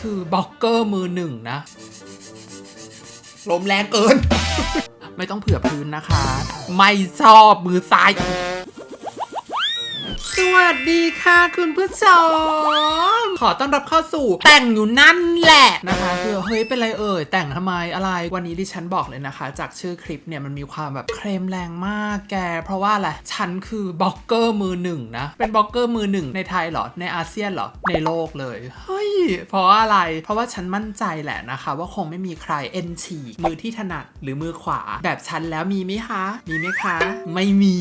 คือบล็อกเกอร์มือหนึ่งนะ ลมแรงเกิน ไม่ต้องเผื่อพื้นนะคะ ไม่ชอบมือซ้าย สวัสดีค่ะคุณผู้ชม ขอต้อนรับเข้าสู่ แต่งอยู่นั่นแหละนะคะคือเฮ้ยเป็นไรเอ่ยแต่งทำไมอะไรวันนี้ดิฉันบอกเลยนะคะ จากชื่อคลิปเนี่ยมันมีความแบบเคลมแรงมากแก เพราะว่าอะไรฉันคือบล็อกเกอร์มือหนึ่งนะ เป็นบล็อกเกอร์มือหนึ่งในไทยเหรอในอาเซียนเหรอในโลกเลยเฮ้ยเพราะอะไร เพราะว่าฉันมั่นใจแหละนะคะ ว่าคงไม่มีใครเอ็นฉีมือที่ถนัดหรือมือขวา แบบฉันแล้วมีไหมคะ มีไหมคะ ไม่มี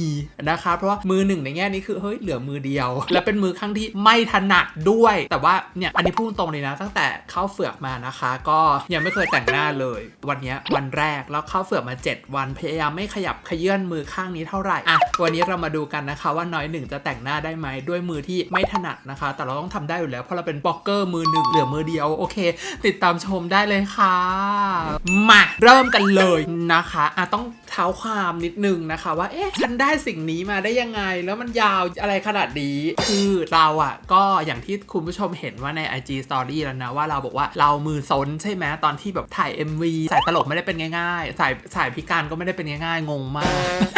นะคะ เพราะว่ามือหนึ่งในแง่นี้คือเฮ้ยลือมือเดียว และเป็นมือข้างที่ไม่ถนัดด้วย แต่ว่าเนี่ยอันนี้พูดตรงเลยนะ ตั้งแต่เข้าเฟือกมานะคะ ก็ยังไม่เคยแต่งหน้าเลย วันนี้วันแรกแล้วเข้าเฟือกมา 7 วันพยายามไม่ขยับขยื่นมือข้างนี้เท่าไหร่อะวันนี้เรามาดูกันนะคะ ว่าน้อยหนึ่งจะแต่งหน้าได้ไหมด้วยมือที่ไม่ถนัดนะคะ แต่เราต้องทำได้อยู่แล้วเพราะเราเป็นบล็อกเกอร์มือหนึ่งเหลือมือเดียวโอเค ติดตามชมได้เลยค่ะมาเริ่มกันเลยนะคะอะต้องเท้าความนิดนึงนะคะ ว่าเอ๊ะฉันได้สิ่งนี้มาได้ยังไง แล้วมันยาวอะไรขนาดนี้ คือเราอะ ก็อย่างที่คุณผู้ชมเห็นว่าใน IG Story แล้วนะ ว่าเราบอกว่าเรามือซนใช่ไหมตอนที่แบบถ่าย MV สายตลกไม่ได้เป็นง่ายๆ สายสายพิการก็ไม่ได้เป็นง่ายๆ งงมาก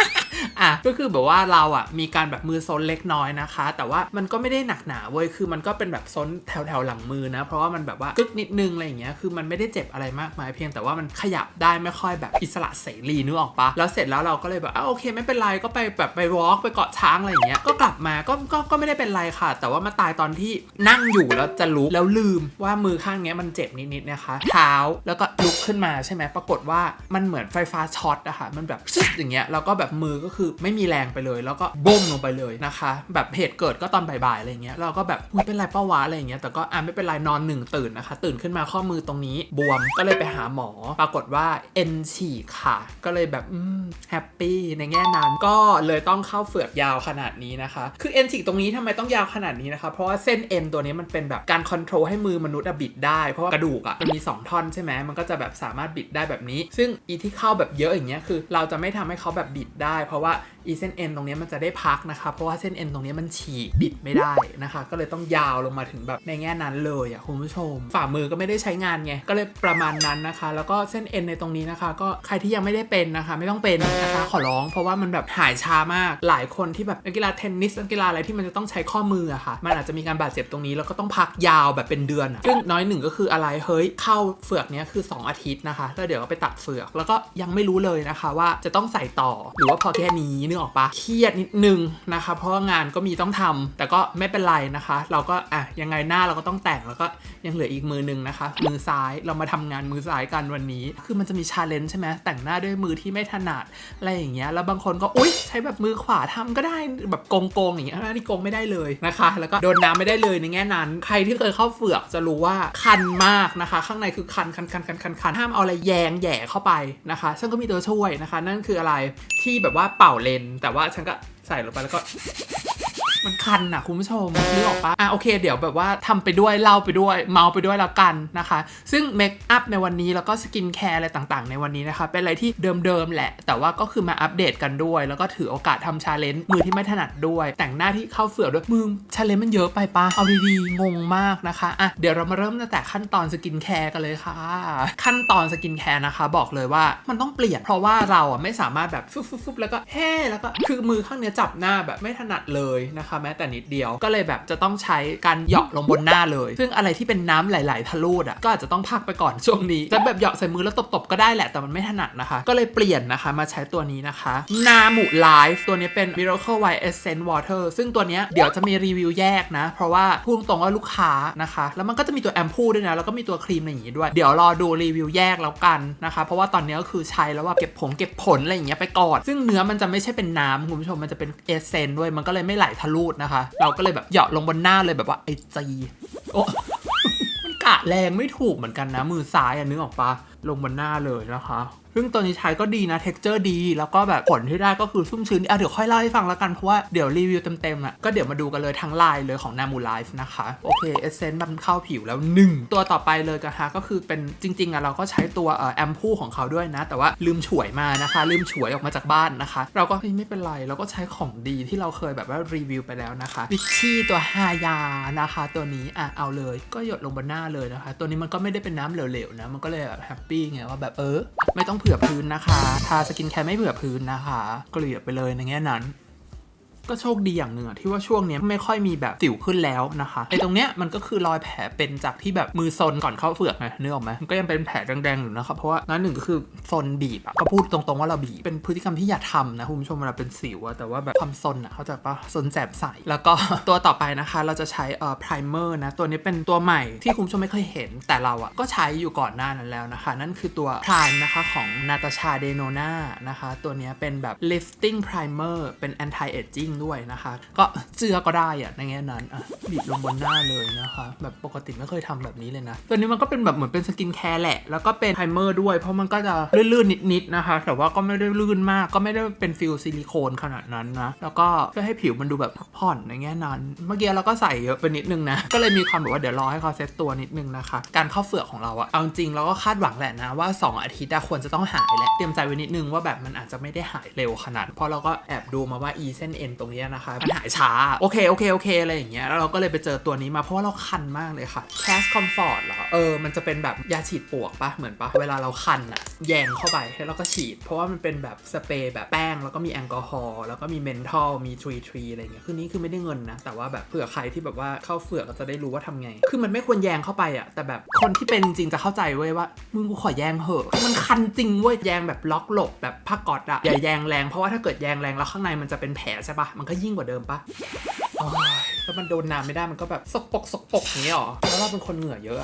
อะก็คือแบบว่าเราอะมีการแบบมือซนเล็กน้อยนะคะ แต่ว่ามันก็ไม่ได้หนักหนาเว้ยคือมันก็เป็นแบบซนแถวแถวหลังมือนะ เพราะว่ามันแบบว่ากึกนิดนึงอะไรอย่างเงี้ยคือมันไม่ได้เจ็บอะไรมากมายเพียงแต่ว่ามันขยับได้ไม่ค่อยแบบอิสระเสรีนึกออกปะแล้วเสร็จแล้วเราก็เลยแบบอะโอเคไม่เป็นไรก็ไปแบบไปวอล์กไปเกาะช้างอะไรอย่างเงี้ยก็กลับมาก็ก็ก็ไม่ได้เป็นไรค่ะ แต่ว่ามาตายตอนที่นั่งอยู่แล้วจะลุกแล้วลืมว่ามือข้างเนี้ยมันเจ็บนิดๆนะคะ เท้าแล้วก็ลุกขึ้นมาใช่ไหมปรากฏว่ามันเหมือนไฟฟ้าช็อตอะค่ะมันแบบซึดอย่างเงี้ยแล้วก็แบบมือก็คือไม่มีแรงไปเลย แล้วก็บ้มลงไปเลยนะคะ แบบเหตุเกิดก็ตอนบ่ายๆอะไรเงี้ยเราก็แบบอุ๊ยเป็นไรป้าวะอะไรเงี้ยแต่ก็อะไม่เป็นไรนอนหนึ่งตื่นนะคะ ตื่นขึ้นมาข้อมือตรงนี้บวมก็เลยไปหาหมอ ปรากฏว่าเอ็นฉีกค่ะ ก็เลยแบบอืมแฮปปี้ในแง่นั้นก็เลยต้องเข้าเฟือกยาวขนาดนี้นะคะ คือเอ็นฉีกตรงนี้ทำไมต้องยาวขนาดนี้นะคะ เพราะว่าเส้นเอ็นตัวนี้มันเป็นแบบการคอนโทรลให้มือมนุษย์บิดได้ เพราะว่ากระดูกอะมันมี 2 ท่อนใช่ไหมมันก็จะแบบสามารถบิดได้แบบนี้ ซึ่งอีที่เข้าแบบเยอะอย่างเงี้ยคือ เราจะไม่ทำให้เขาแบบบิดได้ เพราะว่าอีเส้นเอ็นตรงนี้มันจะได้พักนะคะ เพราะว่าเส้นเอ็นตรงนี้มันฉีกบิดไม่ได้นะคะ ก็เลยต้องยาวลงมาถึงแบบในแง่นั้นเลยอะคุณผู้ชม ฝ่ามือก็ไม่ได้ใช้งานไง ก็เลยประมาณนั้นนะคะ แล้วก็เส้นเอ็นในตรงนี้นะคะ ก็ใครที่ยังไม่ได้เป็นนะคะ ไม่ต้องเป็นนะคะ ขอร้อง เพราะว่ามันแบบหายช้ามาก หลายคนที่แบบนักกีฬาเทนนิสนักกีฬาอะไรที่มันจะต้องใช้ข้อมืออะค่ะ มันอาจจะมีการบาดเจ็บตรงนี้แล้วก็ต้องพักยาวแบบเป็นเดือนอะซึ่งน้อยหนึ่งก็คืออะไร เฮ้ย เข้าเฟือกเนี้ยคือ 2 อาทิตย์นะคะ แล้วเดี๋ยวก็ไปตัดเฟือก แล้วก็ยังไม่รู้เลยนะคะ ว่าจะต้องใส่ต่อหรือว่าพอแค่นี้นึกออกปะเครียดนิดนึงนะคะเพราะงานก็มีต้องทำแต่ก็ไม่เป็นไรนะคะ เราก็อะยังไงหน้าเราก็ต้องแต่งแล้วก็ยังเหลืออีกมือหนึงนะคะ มือซ้ายเรามาทำงานมือซ้ายกันวันนี้ คือมันจะมีชาเลนจ์ใช่ไหมแต่งหน้าด้วยมือที่ไม่ถนัดอะไรอย่างเงี้ยแล้วบางคนก็อุ๊ยใช้แบบมือขวาทำก็ได้แบบโกงๆอย่างเงี้ยนนี้โกงไม่ได้เลยนะคะ แล้วก็โดนน้ำไม่ได้เลยในแง่นั้น ใครที่เคยเข้าเฟือกจะรู้ว่าคันมากนะคะ ข้างในคือคันคันคันคันคันคันห้ามเอาอะไรแยงแย่เข้าไปนะคะ ซึ่งก็มีตัวช่วยนะคะ นั่นคืออะไรที่แบบว่าเป่าเลน แต่ว่าฉันก็ใส่ลงไปแล้วก็ มันคันอะคุณผู้ชมนึกออกปะอะโอเค เดี๋ยวแบบว่าทำไปด้วยเล่าไปด้วย เมาไปด้วยแล้วกันนะคะ ซึ่งเมคอัพในวันนี้แล้วก็สกินแคร์อะไรต่างๆ ในวันนี้นะคะ เป็นอะไรที่เดิมๆแหละ แต่ว่าก็คือมาอัปเดตกันด้วย แล้วก็ถือโอกาสทำชาเลนจ์มือที่ไม่ถนัดด้วย แต่งหน้าที่เข้าเฟือกด้วยมือชาเลนจ์มันเยอะไปปะเอาดีๆงงมากนะคะอะเดี๋ยวเรามาเริ่มตั้งแต่ขั้นตอนสกินแคร์กันเลยค่ะ ขั้นตอนสกินแคร์นะคะ บอกเลยว่ามันต้องเปลี่ยนเพราะว่าเราอะไม่สามารถแบบฟุบๆๆแล้วก็แห่แล้วก็คือมือข้างเนี้ยจับหน้าแบบไม่ถนัดเลยนะคะคะแม้แต่นิดเดียว ก็เลยแบบจะต้องใช้การเหยาะลงบนหน้าเลย ซึ่งอะไรที่เป็นน้ำไหลๆทะลุอะก็อาจจะต้องพักไปก่อนช่วงนี้จะแบบเหยาะใส่มือแล้วตบๆก็ได้แหละแต่มันไม่ถนัดนะคะ ก็เลยเปลี่ยนนะคะมาใช้ตัวนี้นะคะนาหมูไลฟ์ตัวนี้เป็น Miracle White Essence Water ซึ่งตัวนี้เดี๋ยวจะมีรีวิวแยกนะ เพราะว่าพูดตรงว่าลูกค้านะคะ แล้วมันก็จะมีตัวแอมพูด้วยนะ แล้วก็มีตัวครีมอะไรอย่างงี้ด้วย เดี๋ยวรอดูรีวิวแยกแล้วกันนะคะ เพราะว่าตอนนี้ก็คือใช้แล้วว่าเก็บผงเก็บผลอะไรอย่างเงี้ยไปก่อน ซึ่งเนื้อมันจะไม่ใช่เป็นน้ำคุณผู้ชมมันจะเป็นเอเซนด้วยมันก็เลยไม่ไหลทะลุนะคะ เราก็เลยแบบเหยาะลงบนหน้าเลยแบบว่าไอจีโอ้มันกะแรงไม่ถูกเหมือนกันนะ มือซ้ายอะนึกออกปะลงบนหน้าเลยนะคะ ซึ่งตัวนี้ใช้ก็ดีนะเท็กเจอร์ดี แล้วก็แบบผลที่ได้ก็คือชุ่มชื้นอะเดี๋ยวค่อยเล่าให้ฟังแล้วกัน เพราะว่าเดี๋ยวรีวิวเต็มๆอะก็เดี๋ยวมาดูกันเลยทั้งไลน์เลยของนามูไลฟ์นะคะ โอเคเอเซนต์มันเข้าผิวแล้ว 1 ตัวต่อไปเลยกันฮะก็คือเป็นจริงๆอะเราก็ใช้ตัวเอ่อแอมพูของเขาด้วยนะ แต่ว่าลืมฉวยมานะคะ ลืมฉวยออกมาจากบ้านนะคะ เราก็ไม่เป็นไรเราก็ใช้ของดีที่เราเคยแบบว่ารีวิวไปแล้วนะคะวิชชี่ตัวฮายานะคะตัวนี้อะเอาเลยก็หยดลงบนหน้าเลยนะคะ ตัวนี้มันก็ไม่ได้เป็นน้ำเหลวๆนะมันก็เลยแบบแฮปปี้ไงว่าแบบเออไม่ต้องเผื่อพื้นนะคะ ทาสกินแคร์ไม่เผื่อพื้นนะคะ เกลี่ยไปเลยในแง่นั้น ก็โชคดีอย่างหนึ่งอะที่ว่าช่วงนี้ไม่ค่อยมีแบบสิวขึ้นแล้วนะคะไอ้ตรงเนี้ยมันก็คือรอยแผลเป็นจากที่แบบมือซนก่อนเข้าเฟือกไงนึกออกไหมมันก็ยังเป็นแผลแดงๆอยู่นะครับเพราะว่านั้นหนึ่งก็คือซนบีบอะก็พูดตรงๆว่าเราบีบเป็นพฤติกรรมที่อย่าทำนะคุณผู้ชมเวลาเป็นสิวอะแต่ว่าแบบความซนอะเขาใจปะซนแสบใสแล้วก็ตัวต่อไปนะคะ เราจะใช้เอ่อ primer นะตัวนี้เป็นตัวใหม่ที่คุณผู้ชมไม่เคยเห็นแต่เราอะก็ใช้อยู่ก่อนหน้านั้นแล้วนะคะ นั่นคือตัว prime นะคะของนาตาชาเดโนนานะคะตัวนี้เป็นแบบ lifting primer เป็น anti aging ด้วยนะคะ ก็เจือก็ได้อะในแง่นั้นอะบีบลงบนหน้าเลยนะคะ แบบปกติไม่เคยทำแบบนี้เลยนะ ตัวนี้มันก็เป็นแบบเหมือนเป็นสกินแคร์แหละ แล้วก็เป็นไพรเมอร์ด้วย เพราะมันก็จะลื่นๆนิดๆนะคะ แต่ว่าก็ไม่ได้ลื่นมากก็ไม่ได้เป็นฟิลซิลิโคนขนาดนั้นนะ แล้วก็เพื่อให้ผิวมันดูแบบพักผ่อนในแง่นั้น เมื่อกี้เราก็ใส่เยอะไปนิดนึงนะ ก็เลยมีความแบบว่าเดี๋ยวรอให้เขาเซตตัวนิดนึงนะคะ การเข้าเฟือกของเราอะเอาจริงเราก็คาดหวังแหละนะว่า 2 อาทิตย์ควรจะต้องหายแหละ เตรียมใจไว้นิดนึงว่าแบบมันอาจจะไม่ได้หายเร็วขนาด เพราะเราก็แอบดูมาว่าอีเส้นเอ็นตรงนี้นะคะมันหายช้า โอเค โอเค โอเค อะไรอย่างเงี้ย แล้วเราก็เลยไปเจอตัวนี้มาเพราะว่าเราคันมากเลยค่ะ Cash Comfort เหรอ เออ มันจะเป็นแบบยาฉีดปวกปะเหมือนปะเวลาเราคันอะแยงเข้าไปแล้วก็ฉีด เพราะว่ามันเป็นแบบสเปรย์แบบแป้ง แล้วก็มีแอลกอฮอล์แล้วก็มีเมนทอลมีทรีทรีอะไรเงี้ยคือนี้คือไม่ได้เงินนะ แต่ว่าแบบเผื่อใครที่แบบว่าเข้าเฟือกก็จะได้รู้ว่าทำไง คือมันไม่ควรแยงเข้าไปอะแต่แบบคนที่เป็นจริงจะเข้าใจเว้ยว่ามึงกูขอแยงเหอะมันคันจริงเว้ยแยงแบบล็อกหลบแบบผ้ากอตอะอย่าแยงแรงเพราะว่าถ้าเกิดแยงแรงแล้วข้างในมันจะเป็นแผลใช่ปะมันก็ยิ่งกว่าเดิมปะแล้วมันโดนน้ำไม่ได้มันก็แบบสกปรกสกปรกอย่างนี้หรอแล้วเราเป็นคนเหงื่อเยอะ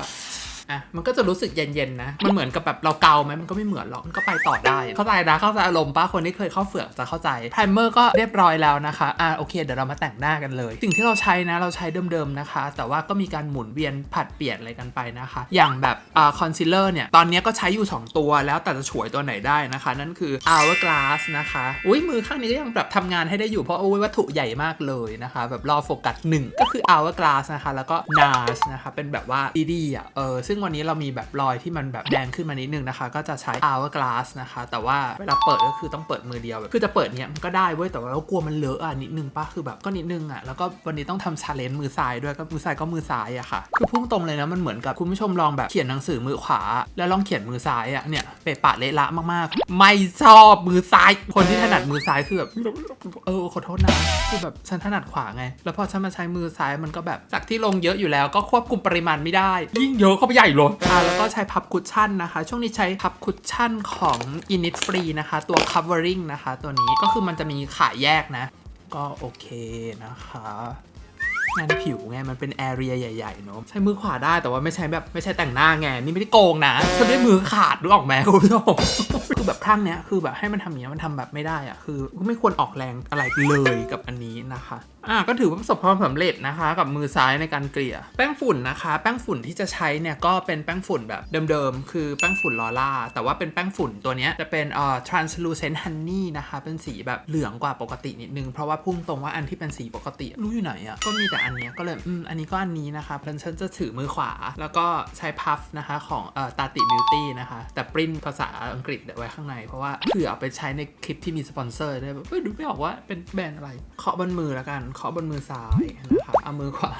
อะมันก็จะรู้สึกเย็นๆนะ มันเหมือนกับแบบเราเกาไหมมันก็ไม่เหมือนหรอก มันก็ไปต่อได้ เข้าใจนะ เข้าใจอารมณ์ป้าคนที่เคยเข้าเฟือกจะเข้าใจไพรเมอร์ก็เรียบร้อยแล้วนะคะ อะโอเค เดี๋ยวเรามาแต่งหน้ากันเลย สิ่งที่เราใช้นะ เราใช้เดิมๆนะคะ แต่ว่าก็มีการหมุนเวียนผัดเปลี่ยนอะไรกันไปนะคะ อย่างแบบอ่าคอนซีลเลอร์เนี่ย ตอนนี้ก็ใช้อยู่ 2 ตัว แล้วแต่จะฉวยตัวไหนได้นะคะ นั่นคือ hourglass นะคะ อุ้ยมือข้างนี้ก็ยังแบบทำงานให้ได้อยู่ เพราะโอ้ยวัตถุใหญ่มากเลยนะคะ แบบรอโฟกัสหนึ่งก็คือ hourglass นะคะ แล้วก็ NARS นะคะ เป็นแบบว่าดีๆอะ เออ ซึ่งวันนี้เรามีแบบรอยที่มันแบบแดงขึ้นมานิดนึงนะคะ ก็จะใช้ hourglass นะคะ แต่ว่าเวลาเปิดก็คือต้องเปิดมือเดียวแบบคือจะเปิดเนี้ยมันก็ได้เว้ยแต่ว่าเรากลัวมันเลอะอะนิดนึงปะคือแบบก็นิดนึงอะแล้วก็วันนี้ต้องทำชาเลนจ์มือซ้ายด้วยก็มือซ้ายก็มือซ้ายอะค่ะคือพุ่งตรงเลยนะมันเหมือนกับคุณผู้ชมลองแบบเขียนหนังสือมือขวา แล้วลองเขียนมือซ้ายอะเนี่ยเปะปะเละละมากๆ ไม่ชอบมือซ้าย คนที่ถนัดมือซ้ายคือแบบเออขอโทษนะคือแบบฉันถนัดขวาไง แล้วพอฉันมาใช้มือซ้ายมันก็แบบจากที่ลงเยอะอยู่แล้วก็ควบคุมปริมาณไม่ได้ ยิ่งเยอะเข้าไปใหญ่เลยอะแล้วก็ใช้พับคุชชั่นนะคะ ช่วงนี้ใช้พับคุชชั่นของ Innisfree นะคะ ตัว covering นะคะ ตัวนี้ก็คือมันจะมีขายแยกนะ ก็โอเคนะคะ งานผิวไงมันเป็นแอเรียใหญ่ๆเนอะใช้มือขวาได้แต่ว่าไม่ใช้แบบไม่ใช้แต่งหน้าไงนี่ไม่ได้โกงนะฉันได้มือขาดหรือออกแม้คุณผู้ชมคือแบบข้างเนี้ยคือแบบให้มันทำอย่างเงี้ยมันทำแบบไม่ได้อะคือไม่ควรออกแรงอะไรเลยกับอันนี้นะคะอะก็ถือว่าประสบความสำเร็จนะคะ กับมือซ้ายในการเกลี่ย แป้งฝุ่นนะคะ แป้งฝุ่นที่จะใช้เนี่ยก็เป็นแป้งฝุ่นแบบเดิมๆ คือแป้งฝุ่นลอร่า แต่ว่าเป็นแป้งฝุ่นตัวเนี้ยจะเป็นเอ่อ translucent honey นะคะ เป็นสีแบบเหลืองกว่าปกตินิดนึง เพราะว่าพุ่งตรงว่าอันที่เป็นสีปกติรู้อยู่ไหนอะก็มีแต่อันเนี้ยก็เลยอืมอันนี้ก็อันนี้นะคะเพราะฉะนั้นฉันจะถือมือขวา แล้วก็ใช้พัฟนะคะของเอ่อตาติบิวตี้นะคะ แต่ปริ้นภาษาอังกฤษไว้ข้างใน เพราะว่าเผื่อเอาไปใช้ในคลิปที่มีสปอนเซอร์ได้แบบเฮ้ยดูไม่ออกว่าเป็นแบรนด์อะไรเคาะบนมือแล้วกันเคาะบนมือซ้ายนะคะเอามือขวา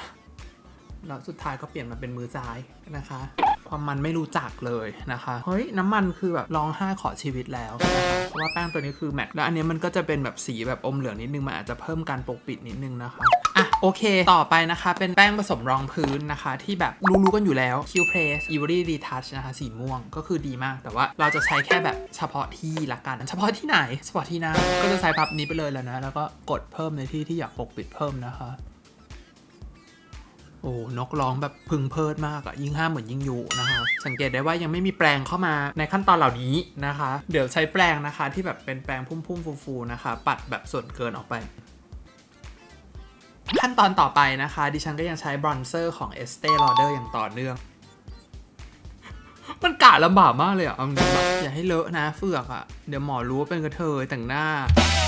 แล้วสุดท้ายก็เปลี่ยนมาเป็นมือซ้ายนะคะ ความมันไม่รู้จักเลยนะคะ เฮ้ย น้ำมันคือแบบร้องไห้ขอชีวิตแล้ว เพราะว่าแป้งตัวนี้คือแมทแล้วอันนี้มันก็จะเป็นแบบสีแบบอมเหลืองนิดนึง มันอาจจะเพิ่มการปกปิดนิดนึงนะคะ โอเค ต่อไปนะคะ เป็นแป้งผสมรองพื้นนะคะ ที่แบบรู้ๆกันอยู่แล้ว Q Press Ivory Retouch นะคะ สีม่วงก็คือดีมาก แต่ว่าเราจะใช้แค่แบบเฉพาะที่ละกัน เฉพาะที่ไหน เฉพาะที่หน้า ก็จะใช้พับนี้ไปเลยแล้วนะ แล้วก็กดเพิ่มในที่ที่อยากปกปิดเพิ่มนะคะ โอ้นกร้องแบบพึงเพิดมากอะยิ่งห้ามเหมือนยิ่งยุนะคะ สังเกตได้ว่ายังไม่มีแปลงเข้ามาในขั้นตอนเหล่านี้นะคะ เดี๋ยวใช้แปลงนะคะที่แบบเป็นแปลงพุ่มๆฟูๆนะคะ ปัดแบบส่วนเกินออกไป ขั้นตอนต่อไปนะคะ ดิฉันก็ยังใช้บรอนเซอร์ของ Estee Lauder อย่างต่อเนื่อง มันกะลำบากมากเลยอะเอาจริงอย่าให้เลอะนะเฟือกอะ เดี๋ยวหมอรู้ว่าเป็นกระเทยแต่งหน้า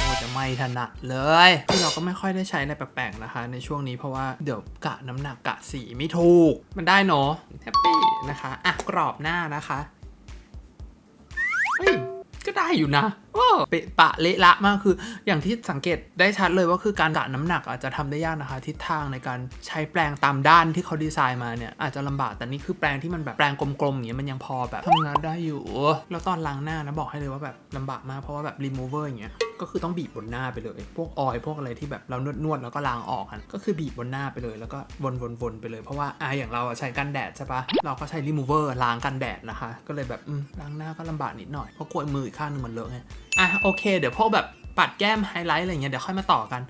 โอ้จะไม่ถนัดเลยที่เราก็ไม่ค่อยได้ใช้อะไรแปลกๆนะคะ ในช่วงนี้เพราะว่าเดี๋ยวกะน้ำหนักกะสีไม่ถูก มันได้เนาะแฮปปี้นะคะอะกรอบหน้านะคะเฮ้ย ก็ได้อยู่นะเปะปะเละละมากคือ อย่างที่สังเกตได้ชัดเลยว่าคือการกะน้ำหนักอาจจะทำได้ยากนะคะ ทิศทางในการใช้แปลงตามด้านที่เขาดีไซน์มาเนี่ยอาจจะลำบากแต่นี่คือแปลงที่มันแบบแปลงกลมๆอย่างเงี้ยมันยังพอแบบทำงานได้อยู่ แล้วตอนล้างหน้านะบอกให้เลยว่าแบบลำบากมากเพราะว่าแบบรีมูเวอร์อย่างเงี้ย ก็คือต้องบีบบนหน้าไปเลย พวกออยพวกอะไรที่แบบเรานวดๆแล้วก็ล้างออกกันก็คือบีบบนหน้าไปเลย แล้วก็วนๆๆไปเลยเพราะว่าอะอย่างเราใช้กันแดดใช่ปะเราก็ใช้รีมูเวอร์ล้างกันแดดนะคะ ก็เลยแบบล้างหน้าก็ลำบากนิดหน่อยเพราะกลัวมืออีกข้างหนึงมันเลอะไงอะโอเค เดี๋ยวพวกแบบ ปัดแก้มไฮไลท์อะไรเงี้ยเดี๋ยวค่อยมาต่อกัน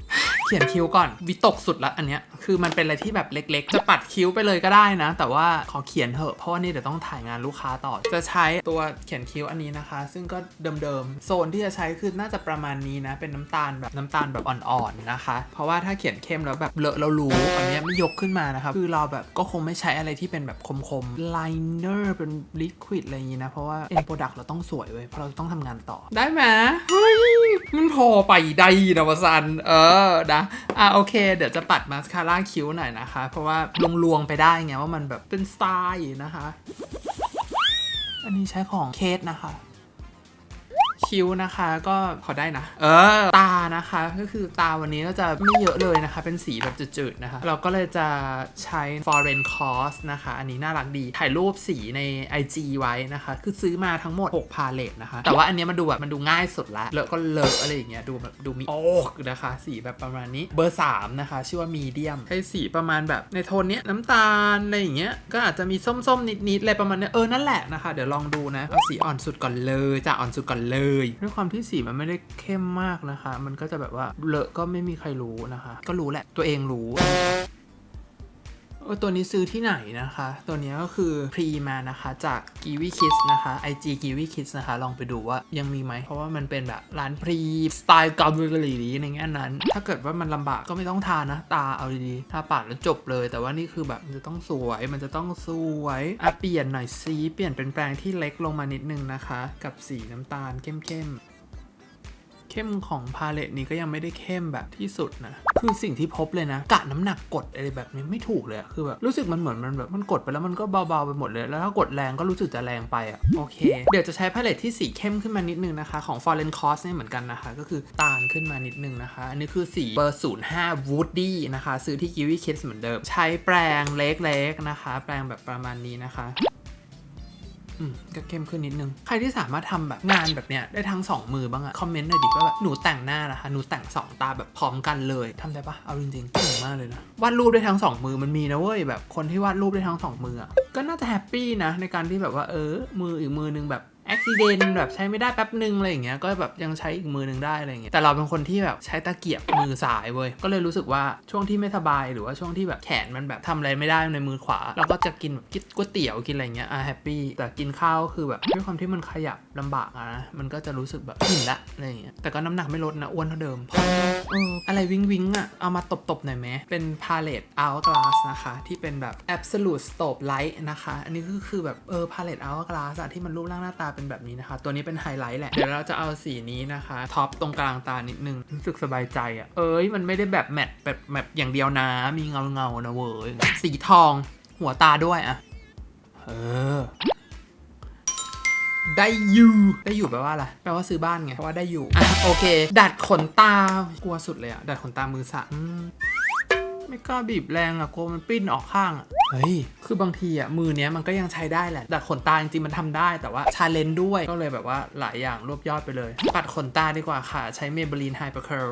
เขียนคิ้วก่อนวิตกสุดละอันเนี้ยคือมันเป็นอะไรที่แบบเล็ก ๆ จะปัดคิ้วไปเลยก็ได้นะ แต่ว่าขอเขียนเถอะเพราะว่านี่เดี๋ยวต้องถ่ายงานลูกค้าต่อ จะใช้ตัวเขียนคิ้วอันนี้นะคะ ซึ่งก็เดิมๆโซนที่จะใช้คือน่าจะประมาณนี้นะ เป็นน้ำตาลแบบน้ำตาลแบบอ่อนๆนะคะ เพราะว่าถ้าเขียนเข้มแล้วแบบเลอะเรารู้อันเนี้ยไม่ยกขึ้นมานะครับคือเราแบบก็คงไม่ใช้อะไรที่เป็นแบบคมๆไลเนอร์เป็นลิควิดอะไรอย่างนี้นะเพราะว่าเอ็นโปรดักเราต้องสวยเว้ยเพราะเราต้องทำงานต่อได้ไหมเฮ้ยมันพอไปได้นะวสันเออนะอะโอเค เดี๋ยวจะปัดมาสคาร่าคิ้วหน่อยนะคะ เพราะว่าลวงๆไปได้ไงว่ามันแบบเป็นสไตล์นะคะ อันนี้ใช้ของเคสนะคะ คิ้วนะคะ ก็พอได้นะ เออ ตานะคะ ก็คือตาวันนี้ก็จะไม่เยอะเลยนะคะ เป็นสีแบบจืดๆนะคะ เราก็เลยจะใช้ foreign cos นะคะ อันนี้น่ารักดี ถ่ายรูปสีใน IG ไว้นะคะ คือซื้อมาทั้งหมด 6 พาเลตนะคะ แต่ว่าอันเนี้ยมันดูแบบมันดูง่ายสุดละเลอะก็เลอะอะไรอย่างเงี้ย ดูแบบดูมีโอกนะคะ สีแบบประมาณนี้ เบอร์ 3 นะคะ ชื่อว่ามีเดียมใช้สีประมาณแบบในโทนเนี้ยน้ำตาลอะไรอย่างเงี้ย ก็อาจจะมีส้มๆนิดๆอะไรประมาณเนี้ยเออ นั่นแหละนะคะ เดี๋ยวลองดูนะ เอาสีอ่อนสุดก่อนเลยจากอ่อนสุดก่อนเลยด้วยความที่สีมันไม่ได้เข้มมากนะคะ มันก็จะแบบว่าเลอะก็ไม่มีใครรู้นะคะ ก็รู้แหละตัวเองรู้ ตัวนี้ซื้อที่ไหนนะคะ ตัวนี้ก็คือพรีมานะคะ จาก g i w i Kids นะคะ IG g i w i Kids นะคะ ลองไปดูว่ายังมีไหม เพราะว่ามันเป็นแบบร้านพรีสไตล์เกาหลีในแง่นั้น ถ้าเกิดว่ามันลำบากก็ไม่ต้องทานะ ตาเอาดีๆ ทาปากแล้วจบเลย แต่ว่านี่คือแบบมันจะต้องสวย มันจะต้องสวยอะเปลี่ยนหน่อยสีเปลี่ยนเป็นแปลงที่เล็กลงมานิดนึงนะคะ กับสีน้ำตาลเข้มๆ เข้มของพาเลตนี้ก็ยังไม่ได้เข้มแบบที่สุดนะ คือสิ่งที่พบเลยนะ กะน้ำหนักกดอะไรแบบนี้ไม่ถูกเลยคือแบบรู้สึกมันเหมือนมันแบบมันกดไปแล้วมันก็เบาๆไปหมดเลย แล้วถ้ากดแรงก็รู้สึกจะแรงไปอะโอเค เดี๋ยวจะใช้พาเลตที่สีเข้มขึ้นมานิดนึงนะคะ ของ Foreign Cos เนี่ยเหมือนกันนะคะ ก็คือตาลขึ้นมานิดนึงนะคะ อันนี้คือสีเบอร์05 Woody นะคะ ซื้อที่ g i w i Kids เหมือนเดิม ใช้แปรงเล็กๆนะคะ แปรงแบบประมาณนี้นะคะ ก็เข้มขึ้นนิดนึง ใครที่สามารถทำแบบงานแบบเนี้ยได้ทั้งสองมือบ้างอะคอมเมนต์หน่อยดิว่าแบบหนูแต่งหน้านะคะ หนูแต่งสองตาแบบพร้อมกันเลยทำได้ปะเอาจริงๆเก่งมากเลยนะ วาดรูปได้ทั้งสองมือมันมีนะเว้ยแบบคนที่วาดรูปได้ทั้งสองมืออะก็น่าจะแฮปปี้นะในการที่แบบว่าเออมืออีกมือนึงแบบ อุบิเหตุแบบใช้ไม่ได้แป๊บนึงอะไรอย่างเงี้ยก็แบบยังใช้อีกมือนึงได้อะไรอย่างเงี้ยแต่เราเป็นคนที่แบบใช้ตะเกียบมือซ้ายเว้ยก็เลยรู้สึกว่าช่วงที่ไม่สบายหรือว่าช่วงที่แบบแขนมันแบบทำอะไรไม่ได้ในมือขวา เราก็จะกินแบบกินก๋วยเตี๋ยวกินอะไรเงี้ยอะแฮปปี้แต่กินข้าวคือแบบด้วยความที่มันขยับลำบากอะนะมันก็จะรู้สึกแบบอิ่มละอะไรอย่างเงี้ยแต่ก็น้ำหนักไม่ลดนะอ้วนเท่าเดิมเพราะอออะไรวิงวิงอะเอามาตบๆหน่อยไหมเป็นพาเลต hourglass นะคะที่เป็นแบบ absolute stop light นะคะ อันนี้ก็คือแบบเออพาเลต hourglass อะที่มันรูปร่างหน้าตาเป็นแบบนี้นะคะ ตัวนี้เป็นไฮไลท์แหละ เดี๋ยวเราจะเอาสีนี้นะคะท็อปตรงกลางตานิดนึงรู้สึกสบายใจอะเอ้ยมันไม่ได้แบบแมทแบบแบบอย่างเดียวนะ มีเงาเงานะเว้ยสีทองหัวตาด้วยอะเออได้อยู่ได้อยู่แปลว่าอะไรแปลว่าซื้อบ้านไงเพราะว่าได้อยู่อะโอเค ดัดขนตากลัวสุดเลยอะดัดขนตามือสะ ไม่กล้าบีบแรงอะกลัวมันปิ้นออกข้างอะเฮ้ย คือบางทีอะมือเนี้ยมันก็ยังใช้ได้แหละดัดขนตาจริงๆมันทำได้ แต่ว่าชาเลนจ์ด้วย ก็เลยแบบว่าหลายอย่างรวบยอดไปเลย ปัดขนตาดีกว่าค่ะ ใช้ Maybelline Hyper Curl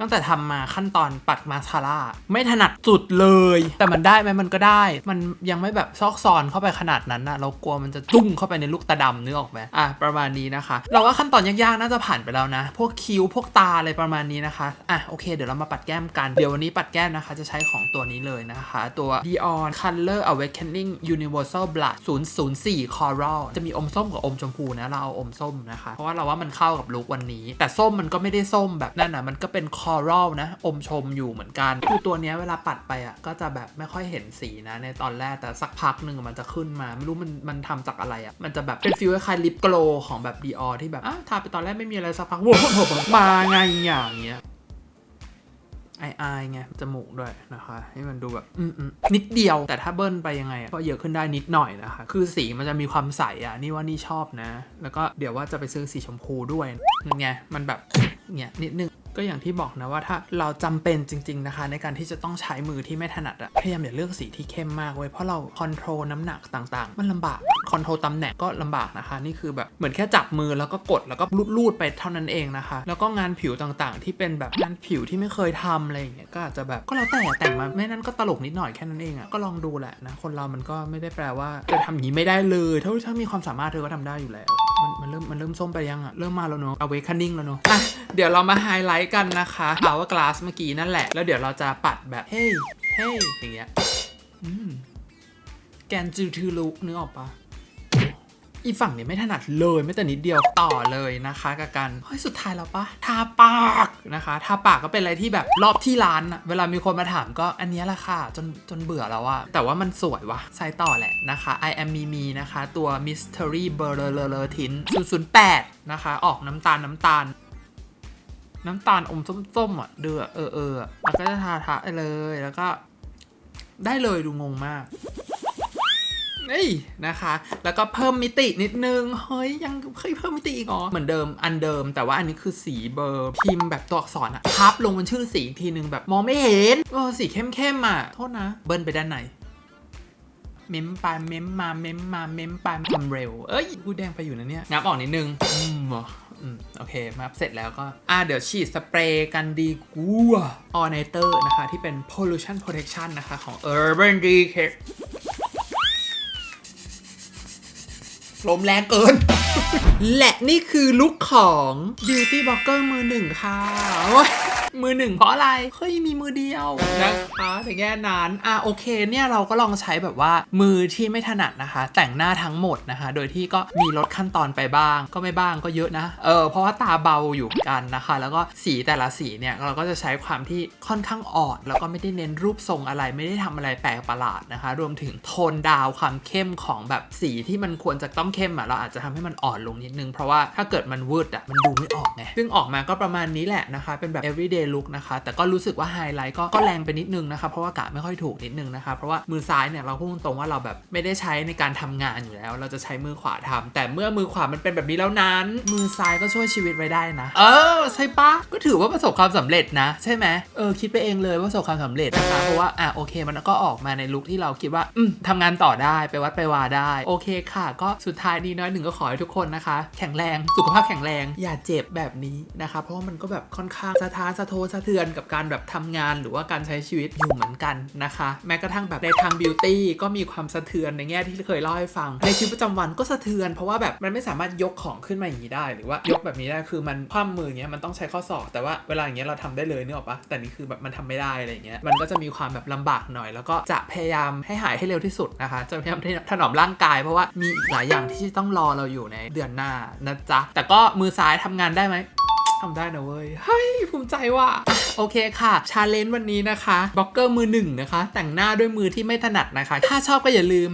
ตั้งแต่ทำมาขั้นตอนปัดมาคาร่าไม่ถนัดสุดเลย แต่มันได้ไหมมันก็ได้ มันยังไม่แบบซอกซอนเข้าไปขนาดนั้นนะเรากลัวมันจะจุ้งเข้าไปในลูกตาดำนึกออกไหมอะประมาณนี้นะคะ เราว่าขั้นตอนยากๆน่าจะผ่านไปแล้วนะ พวกคิ้วพวกตาอะไรประมาณนี้นะคะอะโอเคเดี๋ยวเรามาปัดแก้มกันเดี๋ยววันนี้ปัดแก้มนะคะ จะใช้ของตัวนี้เลยนะคะ ตัว Dior Color Awakening Universal Blush 004 Coral จะมีอมส้มกับอมชมพูนะเราเอาอมส้มนะคะ เพราะว่าเราว่ามันเข้ากับลุควันนี้ แต่ส้มมันก็ไม่ได้ส้มแบบนั่นนะมันก็เป็นค coral นะ อมชมอยู่เหมือนกัน คือตัวนี้เวลาปัดไปอะก็จะแบบไม่ค่อยเห็นสีนะ ในตอนแรกแต่สักพักหนึ่งมันจะขึ้นมา ไม่รู้มันมันทำจากอะไรอะ มันจะแบบเป็นฟิลคล้ายลิปโกลของแบบ Dior ที่แบบอะทาไปตอนแรกไม่มีอะไรสักพักว้าวมาไงอย่างเงี้ยไอไอไงจมูกด้วยนะคะ ให้มันดูแบบอืมนิดเดียว แต่ถ้าเบิ้ลไปยังไงก็เยอะขึ้นได้นิดหน่อยนะคะ คือสีมันจะมีความใสอะ นี่ว่านี่ชอบนะ แล้วก็เดี๋ยวว่าจะไปซื้อสีชมพูด้วยยังไงมันแบบเงี้ยนิดนึง ก็อย่างที่บอกนะว่าถ้าเราจำเป็นจริง ๆนะคะ ในการที่จะต้องใช้มือที่ไม่ถนัดอะพยายามอย่าเลือกสีที่เข้มมากเว้ยเพราะเราคอนโทรลน้ำหนักต่างๆ มันลำบากคอนโทรลตำแหน่งก็ลำบากนะคะ นี่คือแบบเหมือนแค่จับมือแล้วก็กดแล้วก็ลูดๆไปเท่านั้นเองนะคะ แล้วก็งานผิวต่างๆ ที่เป็นแบบงานผิวที่ไม่เคยทำอะไรอย่างเงี้ยก็อาจจะแบบก็แล้วแต่แต่งมาไม่นั้นก็ตลกนิดหน่อยแค่นั้นเองอะก็ลองดูแหละนะคนเรามันก็ไม่ได้แปลว่าจะทำอย่างนี้ไม่ได้เลยถ้าถ้ามีความสามารถเธอก็ทำได้อยู่แล้ว มันมันเริ่มมันเริ่มส้มไปยังอะเริ่มมาแล้วเนาะ awakening แล้วเนาะอะเดี๋ยวเรามาไฮไลท์กันนะคะ hourglass เมื่อกี้นั่นแหละ แล้วเดี๋ยวเราจะปัดแบบเฮ้ยเฮ้ยอย่างเงี้ยแกนจูทูลุนึกออกปะ อีฝั่งเนี่ยไม่ถนัดเลยไม่แต่นิดเดียวต่อเลยนะคะกับการเฮ้ยสุดท้ายแล้วปะทาปากนะคะทาปากก็เป็นอะไรที่แบบรอบที่ร้านอะเวลามีคนมาถามก็อันนี้แหละค่ะจนจนเบื่อแล้วอะแต่ว่ามันสวยวะใช้ต่อแหละนะคะ I am Mimi นะคะ ตัว Mystery b l u r Tint 008 นะคะ ออกน้ำตาลน้ำตาล น้ำตาลอมส้มๆอะเดือเออเออแล้วก็จะทาทาไปเลยแล้วก็ได้เลยดูงงมาก นี่นะคะ แล้วก็เพิ่มมิตินิดนึง เฮ้ย ยังเคยเพิ่มมิติอีกเหรอเหมือนเดิมอันเดิม แต่ว่าอันนี้คือสีเบอร์พิมพ์แบบตัวอักษรอะพับลงบนชื่อสีอีกทีนึงแบบมองไม่เห็นเออสีเข้มๆอะโทษนะ เบิ้ลไปด้านไหนเม้มไปเม้มมาเม้มมาเม้มไปทำเร็ว เอ้ยพูแดงไปอยู่นะเนี่ยงับออกนิดนึง อืมอืมโอเคมาเสร็จแล้วก็ อ่าเดี๋ยวฉีดสเปรย์กันดีกว่าออ n นเตอร์นะคะ ที่เป็น pollution protection นะคะ ของ Urban Decay ลมแรงเกิน และนี่คือลุคของ Beauty Blogger มือหนึ่งค่ะ มือหนึ่งเพราะอะไร เฮ้ย มีมือเดียวนะคะแต่แง่นั้นอะโอเคเนี่ยเราก็ลองใช้แบบว่ามือที่ไม่ถนัดนะคะ แต่งหน้าทั้งหมดนะคะ โดยที่ก็มีลดขั้นตอนไปบ้าง ก็ไม่บ้างก็เยอะนะ เออ เพราะว่าตาเบาอยู่กันนะคะ แล้วก็สีแต่ละสีเนี่ยเราก็จะใช้ความที่ค่อนข้างอ่อน แล้วก็ไม่ได้เน้นรูปทรงอะไร ไม่ได้ทำอะไรแปลกประหลาดนะคะ รวมถึงโทนดาวความเข้มของแบบสีที่มันควรจะต้องเข้มอะเราอาจจะทำให้มันอ่อนลงนิดนึง เพราะว่าถ้าเกิดมันวืดอะมันดูไม่ออกไงซึ่งออกมาก็ประมาณนี้แหละนะคะ เป็นแบบ everyday look นะคะ แต่ก็รู้สึกว่าไฮไลท์ก็ก็แรงไปนิดนึงนะคะเพราะว่ากะไม่ค่อยถูกนิดนึงนะคะเพราะว่ามือซ้ายเนี่ยเราพูดตรงๆว่าเราแบบไม่ได้ใช้ในการทำงานอยู่แล้ว เราจะใช้มือขวาทำแต่เมื่อมือขวามันเป็นแบบนี้แล้วนั้น มือซ้ายก็ช่วยชีวิตไว้ได้นะ เออใช่ปะก็ถือว่าประสบความสำเร็จนะ ใช่ไหมเออคิดไปเองเลยว่าประสบความสำเร็จนะคะเพราะว่าอะโอเค มันก็ออกมาในลุคที่เราคิดว่าอืมทำงานต่อได้ไปวัดไปวาได้ โอเคค่ะ ก็สุดท้ายนี้น้อยหนึ่งก็ขอให้ทุกคนนะคะ แข็งแรงสุขภาพแข็งแรงอย่าเจ็บแบบนี้นะคะ เพราะว่ามันก็แบบค่อนข้างสะท้านสะโทนสะเทือนกับการแบบทำงานหรือว่าการใช้ชีวิตอยู่เหมือนกันนะคะ แม้กระทั่งแบบในทางบิวตี้ก็มีความสะเทือนในแง่ที่เคยเล่าให้ฟัง ในชีวิตประจำวันก็สะเทือน เพราะว่าแบบมันไม่สามารถยกของขึ้นมาอย่างนี้ได้ หรือว่ายกแบบนี้ได้คือมันคว่ำมืออย่างเงี้ยมันต้องใช้ข้อศอกแต่ว่าเวลาอย่างเงี้ยเราทำได้เลยนึกออกปะแต่นี่คือแบบมันทำไม่ได้อะไรเงี้ยมันก็จะมีความแบบลำบากหน่อย แล้วก็จะพยายามให้หายให้เร็วที่สุดนะคะ จะพยายามถนอมร่างกาย เพราะว่ามีหลายอย่างที่ต้องรอเราอยู่ในเดือนหน้านะจ๊ะแต่ก็มือซ้ายทำงานได้ไหม ทำได้นะเว้ย เฮ้ย ภูมิใจว่ะอะ โอเคค่ะ ชาเลนจ์วันนี้นะคะบล็อกเกอร์มือหนึ่งนะคะ แต่งหน้าด้วยมือที่ไม่ถนัดนะคะ ถ้าชอบก็อย่าลืม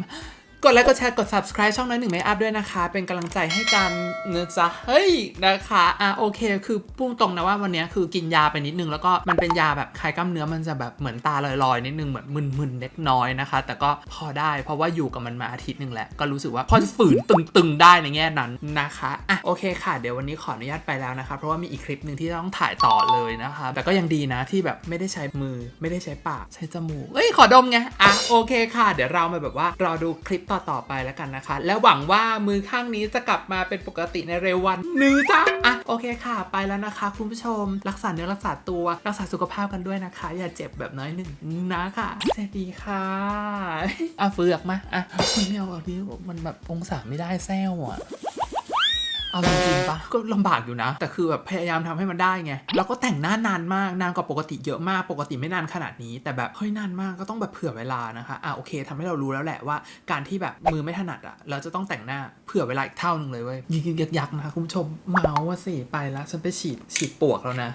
กดไลค์กดแชร์กด subscribe ช่องนั้นหนึ่งไม่อัพด้วยนะคะ เป็นกำลังใจให้กันเนื้อจ้ะเฮ้ยนะคะอะโอเค คือพูดตรงนะว่าวันนี้คือกินยาไปนิดนึง แล้วก็มันเป็นยาแบบคลายกล้ามเนื้อมันจะแบบเหมือนตาลอยๆนิดนึงเหมือนมึนๆเล็กน้อยนะคะ แต่ก็พอได้เพราะว่าอยู่กับมันมาอาทิตย์หนึ่งแหละก็รู้สึกว่าพอจะฝืนตึงๆได้ในแง่นั้นนะคะอะโอเคค่ะ เดี๋ยววันนี้ขออนุญาตไปแล้วนะคะ เพราะว่ามีอีกคลิปหนึ่งที่ต้องถ่ายต่อเลยนะคะ แต่ก็ยังดีนะที่แบบไม่ได้ใช้มือไม่ได้ใช้ปากใช้จมูกเอ้ยขอดมไงอะโอเคค่ะ เดี๋ยวเรามาแบบว่ารอดูคลิปต่อต่อไปแล้วกันนะคะ และหวังว่ามือข้างนี้จะกลับมาเป็นปกติในเร็ววันนื้จ้าอะโอเคค่ะ ไปแล้วนะคะ คุณผู้ชม รักษาเนื้อรักษาตัวรักษาสุขภาพกันด้วยนะคะ อย่าเจ็บแบบน้อยหนึ่งนะคะสวัสดีค่ะอะเฟือกมาอะคุณไม่เอาแบบนี้มันแบบองศาไม่ได้แซวอะ เอาจริงๆปะก็ลำบากอยู่นะ แต่คือแบบพยายามทำให้มันได้ไงแล้วก็แต่งหน้านานมากนานกว่าปกติเยอะมากปกติไม่นานขนาดนี้ แต่แบบเฮ้ยนานมากก็ต้องแบบเผื่อเวลานะคะอะโอเคทำให้เรารู้แล้วแหละว่า การที่แบบมือไม่ถนัดอะเราจะต้องแต่งหน้าเผื่อเวลาอีกเท่านึงเลยเว้ยยิงยักยักๆนะคะคุณผู้ชมเมาส์ว่าสิไปแล้วฉันไปฉีดฉีดปวกแล้วนะ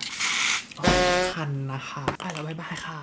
คันนะคะไปแล้วบ๊ายบายค่ะ